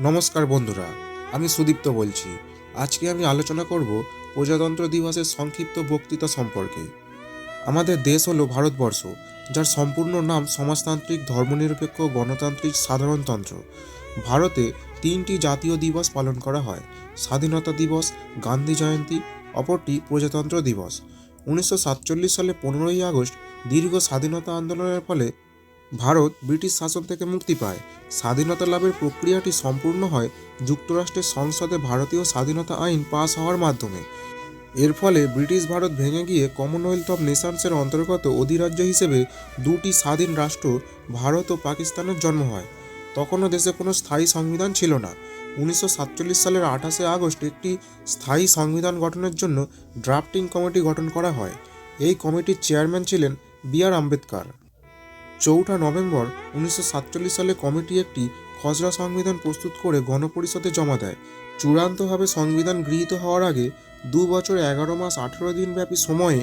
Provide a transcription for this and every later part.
নমস্কার বন্ধুরা, আমি সুদীপ্ত বলছি। আজকে আমি আলোচনা করব প্রজাতন্ত্র দিবসের সংক্ষিপ্ত বক্তৃতা সম্পর্কে। আমাদের দেশ হলো ভারতবর্ষ, যার সম্পূর্ণ নাম সমাজতান্ত্রিক, ধর্মনিরপেক্ষ, গণতান্ত্রিক, সাধারণতন্ত্র। ভারতে তিনটি জাতীয় দিবস পালন করা হয়, স্বাধীনতা দিবস, গান্ধী জয়ন্তী, অপরটি প্রজাতন্ত্র দিবস। উনিশশো সাতচল্লিশ সালে পনেরোই আগস্ট দীর্ঘ স্বাধীনতা আন্দোলনের ফলে ভারত ব্রিটিশ শাসন থেকে মুক্তি পায়। স্বাধীনতা লাভের প্রক্রিয়াটি সম্পূর্ণ হয় যুক্তরাষ্ট্রের সংসদে ভারতীয় স্বাধীনতা আইন পাস হওয়ার মাধ্যমে। এর ফলে ব্রিটিশ ভারত ভেঙে গিয়ে কমনওয়েলথ অফ নেশনসের অন্তর্গত অধিরাজ্য হিসেবে দুটি স্বাধীন রাষ্ট্র, ভারত ও পাকিস্তানের জন্ম হয়। তখনও দেশে কোনো স্থায়ী সংবিধান ছিল না। উনিশশো সাতচল্লিশ সালের আঠাশে আগস্ট একটি স্থায়ী সংবিধান গঠনের জন্য ড্রাফটিং কমিটি গঠন করা হয়। এই কমিটির চেয়ারম্যান ছিলেন বি আর আম্বেদকর। চৌঠা নভেম্বর উনিশশো সাতচল্লিশ সালে কমিটি একটি খসড়া সংবিধান প্রস্তুত করে গণপরিষদে জমা দেয়। চূড়ান্তভাবে সংবিধান গৃহীত হওয়ার আগে দু বছর এগারো মাস আঠেরো দিন ব্যাপী সময়ে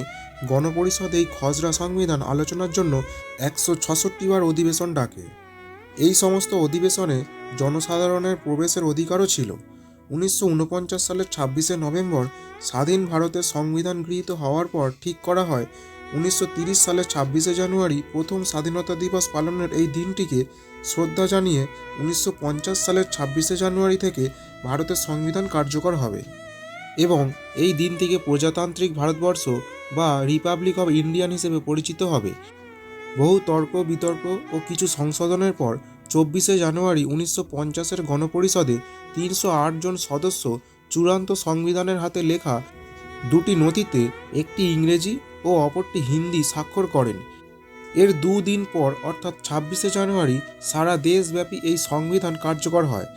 গণপরিষদ এই খসড়া সংবিধান আলোচনার জন্য একশো বার অধিবেশন ডাকে। এই সমস্ত অধিবেশনে জনসাধারণের প্রবেশের অধিকারও ছিল। উনিশশো উনপঞ্চাশ সালের ছাব্বিশে নভেম্বর স্বাধীন ভারতের সংবিধান গৃহীত হওয়ার পর ঠিক করা হয় উনিশশো সালের ছাব্বিশে জানুয়ারি প্রথম স্বাধীনতা দিবস পালনের এই দিনটিকে শ্রদ্ধা জানিয়ে উনিশশো পঞ্চাশ সালের ছাব্বিশে জানুয়ারি থেকে ভারতের সংবিধান কার্যকর হবে। এবং এই দিন থেকে প্রজাতান্ত্রিক ভারতবর্ষ বা রিপাবলিক অব ইন্ডিয়ান হিসেবে পরিচিত হবে। বহু তর্ক, বিতর্ক ও কিছু সংশোধনের পর চব্বিশে জানুয়ারি উনিশশো পঞ্চাশের গণপরিষদে তিনশো আট জন সদস্য চূড়ান্ত সংবিধানের হাতে লেখা দুটি নথিতে একটি ইংরেজি ও অপরটি হিন্দি স্বাক্ষর করেন। এর দুদিন পর, অর্থাৎ ছাব্বিশে জানুয়ারি, সারা দেশব্যাপী এই সংবিধান কার্যকর হয়।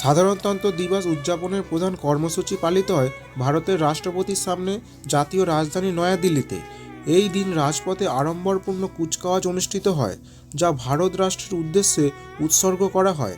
সাধারণতন্ত্র দিবস উদযাপনের প্রধান কর্মসূচি পালিত হয় ভারতের রাষ্ট্রপতির সামনে জাতীয় রাজধানী নয়াদিল্লিতে। এই দিন রাজপথে আড়ম্বরপূর্ণ কুচকাওয়াজ অনুষ্ঠিত হয়, যা ভারত রাষ্ট্রের উদ্দেশ্যে উৎসর্গ করা হয়।